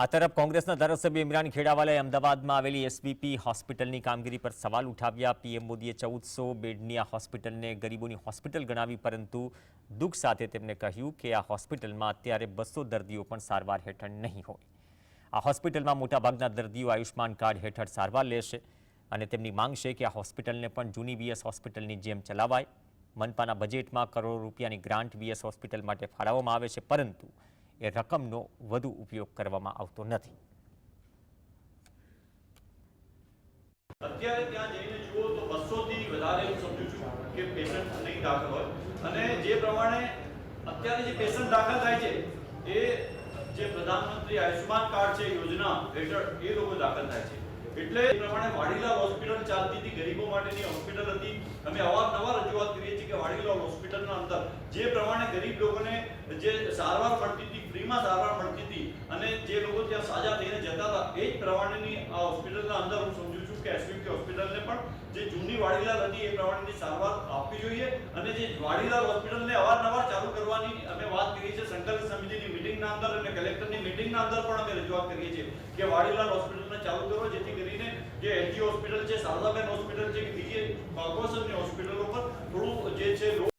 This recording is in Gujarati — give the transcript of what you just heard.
આ તરફ કોંગ્રેસના ધારાસભ્ય ઇમરાન ખેડાવાલાએ અમદાવાદમાં આવેલી એસબીપી હોસ્પિટલની કામગીરી પર સવાલ ઉઠાવ્યા. પીએમ મોદીએ ચૌદસો બેડની આ હોસ્પિટલને ગરીબોની હોસ્પિટલ ગણાવી, પરંતુ દુઃખ સાથે તેમણે કહ્યું કે આ હોસ્પિટલમાં અત્યારે બસો દર્દીઓ પણ સારવાર હેઠળ નહીં હોય. આ હોસ્પિટલમાં મોટાભાગના દર્દીઓ આયુષ્માન કાર્ડ હેઠળ સારવાર લેશે અને તેમની માંગ છે કે આ હોસ્પિટલને પણ જૂની વીએસ હોસ્પિટલની જેમ ચલાવાય. મનપાના બજેટમાં કરોડો રૂપિયાની ગ્રાન્ટ વીએસ હોસ્પિટલ માટે ફાળવવામાં આવે છે, પરંતુ એ રકમનો વધુ ઉપયોગ કરવામાં આવતો નથી. અત્યારે ત્યાં જઈને જુઓ તો બસો થી વધારે હું સમજુ છું કે પેશન્ટ નહીં દાખલ હોય. અને જે પ્રમાણે અત્યારે જે પેશન્ટ દાખલ થાય છે, એ જે પ્રધાનમંત્રી આયુષ્માન કાર્ડ છે, યોજના હેઠળ એ લોકો દાખલ થાય છે. એટલે એ પ્રમાણે વાડીલા હોસ્પિટલ ચાલતી હતી, ગરીબો માટેની હોસ્પિટલ હતી. અમે અવારનવાર રજૂઆત કરીએ છીએ કે વાડીલાલ હોસ્પિટલના અંદર જે પ્રમાણે ગરીબ લોકોને જે સારવાર મળતી હતી, ફ્રીમાં સારવાર મળતી હતી અને જે લોકો ત્યાં સાજા થઈને જતા હતા, એ જ પ્રમાણેની હોસ્પિટલના અંદર હું સમજુ છું કે એસવીપી હોસ્પિટલને પણ જે જૂની વાડીલાલ હતી, એ પ્રમાણેની સારવાર આપવી જોઈએ અને જે વાડીલાલ હોસ્પિટલને અવારનવાર ચાલુ કરવાની અમે વાત કરી છે સંકલન સમિતિની મિટિંગના અંદર અને કલેક્ટરની મિટિંગના અંદર પણ અમે રજૂઆત કરીએ છીએ કે વાડીલાલ હોસ્પિટલને ચાલુ કરો, જેથી કરીને જે એલજી હોસ્પિટલ છે, શારદાબેન હોસ્પિટલ છે, કે બીજી કોર્પોરેશનની હોસ્પિટલો